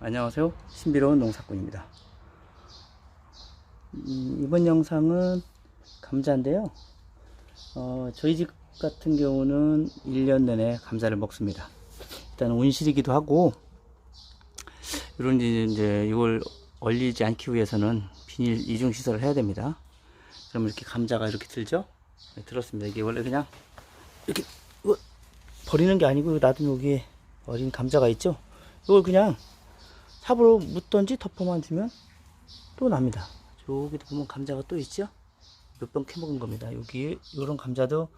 안녕하세요. 신비로운 농사꾼입니다. 음, 이번 영상은 감자인데요. 어, 저희 집 같은 경우는 1년 내내 감자를 먹습니다. 일단 온실이기도 하고, 이런 이제, 이걸 얼리지 않기 위해서는 비닐 이중 시설을 해야 됩니다. 그럼 이렇게 감자가 이렇게 들죠? 네, 들었습니다. 이게 원래 그냥 이렇게 버리는 게 아니고 놔둔 여기에 어린 감자가 있죠? 이걸 그냥 삽으로 묻던지 덮어만 주면 또 납니다. 여기도 보면 감자가 또 있죠? 몇 병 캐먹은 겁니다. 여기 이런 감자도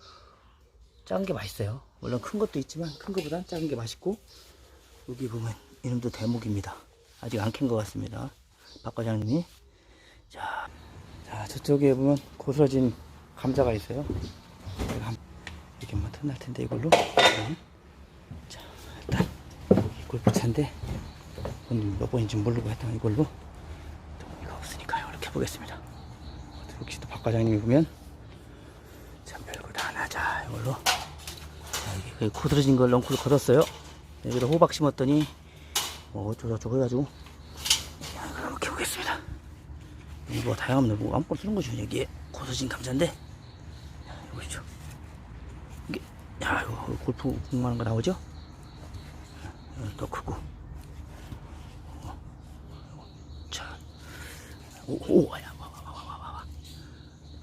작은 게 맛있어요. 물론 큰 것도 있지만 큰 것보단 작은 게 맛있고 여기 보면 이름도 대목입니다. 아직 안 캔 것 같습니다. 박 과장님이 자, 자 저쪽에 보면 고스러진 감자가 있어요. 이렇게 하면 틈날 텐데 이걸로 네. 자 일단 골프차인데 오늘 몇 번인지 모르고 했던 이걸로 돈이가 없으니까 이렇게 해보겠습니다. 혹시 또 박 과장님이 보면 참 별거 다 하나 자 이걸로 자 이게 그 고드러진 걸 넝쿨 걷었어요. 여기다 호박 심었더니 뭐 어쩌고저쩌고 해가지고 이렇게 해보겠습니다. 뭐 다양한 뭐 아무거나 쓰는 거죠. 여기에 고드러진 감자인데 자, 이거 보십시오. 이게 야 이거 골프 공부하는 거 나오죠? 어, 더 크고 자, 오, 오, 야, 와, 와, 와, 와, 와, 와.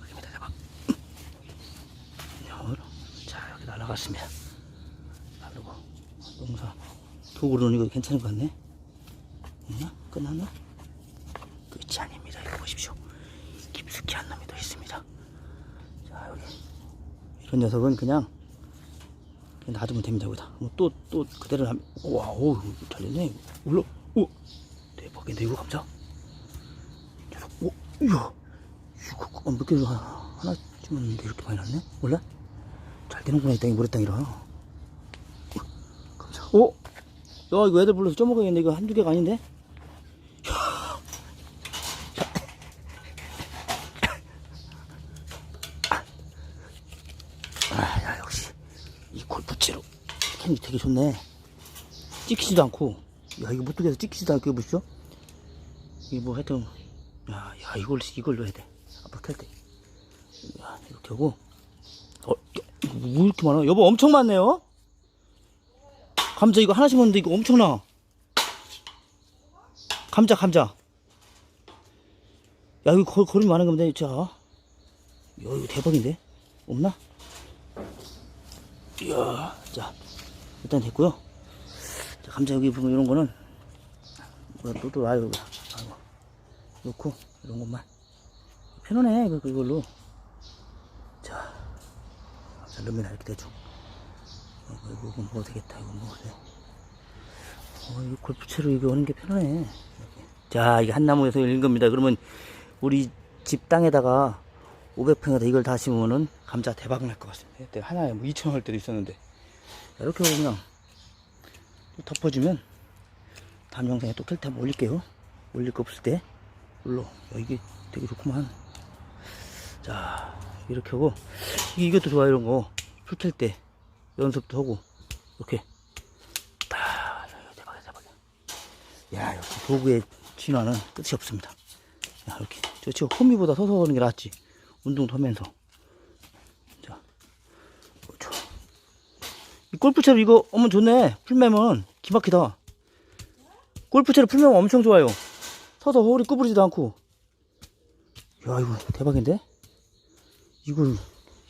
여기입니다, 대박. 자, 여기 날아갔습니다. 나르고, 농사. 도구로는 이거 괜찮은 것 같네. 있나? 끝났나? 끝이 아닙니다. 이거 보십시오. 깊숙이 한 놈이 더 있습니다. 자, 여기. 이런 녀석은 그냥, 놔두면 됩니다, 여기다. 뭐 또, 또, 그대로 하면, 와, 오, 잘 됐네. 올라, 오, 대박인데, 이거 감자? 이야, 이거, 어, 몇 개를 하나, 쯤었는데 이렇게 많이 났네? 몰라? 잘 되는구나, 이 땅이 모래땅이라. 어, 감자, 오! 야, 이거 애들 불러서 쪄먹어야겠네. 이거 한두 개가 아닌데? 아, 야, 역시. 이 골프채로 캠이 되게 좋네. 찍히지도 않고. 야, 이거 못뜨개서 찍히지도 않고, 이거 보십시오. 이게 뭐 하여튼, 야, 야, 이걸, 이걸로 해야 돼. 앞으로 캘 때. 야, 이렇게 하고. 어, 뭐 이렇게 많아? 여보, 엄청 많네요? 감자 이거 하나 심었는데 이거 엄청나. 감자, 감자. 야, 이거 거, 거름이 많은 건데, 자. 야, 이거 대박인데? 없나? 이야, 자, 일단 됐고요. 자, 감자 여기 보면 이런 거는 뭐, 또, 또, 아유, 아이고, 놓고, 이런 것만. 편하네, 이거, 이걸로. 자, 넣으면 이렇게 대충. 어, 이거, 이거 먹어도 되겠다, 이거 먹어도 돼. 어, 이 골프채로 이거 오는 게 편하네. 이렇게. 자, 이게 한 나무에서 열린 겁니다. 그러면 우리 집 땅에다가 500평에다 이걸 다 심으면은 감자 대박 날 것 같습니다. 그때 하나에 뭐 2천 원 할 때도 있었는데 자, 이렇게 그냥 또 덮어주면 다음 영상에 또 한번 올릴게요. 올릴 거 없을 때 올려. 야, 이게 되게 좋구만. 자 이렇게 하고 이것도 좋아 이런 거풀캘때 연습도 하고 이렇게 다 대박이야 대박이야. 야 역시 도구의 진화는 끝이 없습니다. 야, 이렇게. 저, 저, 호미보다 서서 하는 게 낫지. 운동도 하면서. 자. 그렇죠. 이 골프채로 이거, 어머, 좋네. 풀매면 기막히다. 골프채로 풀매면 엄청 좋아요. 서서 허리 구부리지도 않고. 야, 이거 대박인데? 이걸,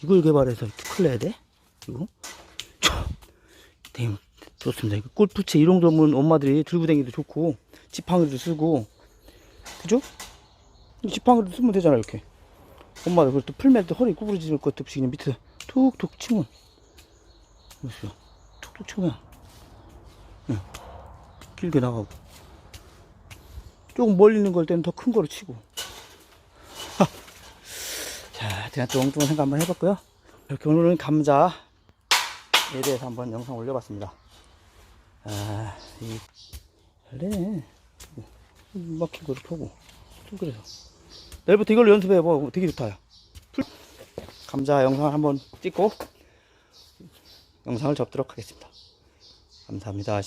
이걸 개발해서 큰일 내야 돼? 이거? 참. 되게 좋습니다. 이거 골프채 이런 정도면 엄마들이 들고 다니기도 좋고, 지팡이도 쓰고, 그죠? 지팡이로 쓰면 되잖아 이렇게 엄마가 그걸 또 풀면 또 허리 구부러질 것도 없이 그냥 밑에 툭툭 치면 보세요 툭툭 치면 예, 길게 나가고 조금 멀리 있는 걸 때는 더 큰 거로 치고. 자 제가 또 엉뚱한 생각 한번 해봤고요. 이렇게 오늘은 감자에 대해서 한번 영상 올려봤습니다. 아이 잘되네. 막힌 거 이렇게 하고. 또 그래서 내일부터 이걸로 연습해봐. 되게 좋다 감자 영상 한번 찍고 영상을 접도록 하겠습니다. 감사합니다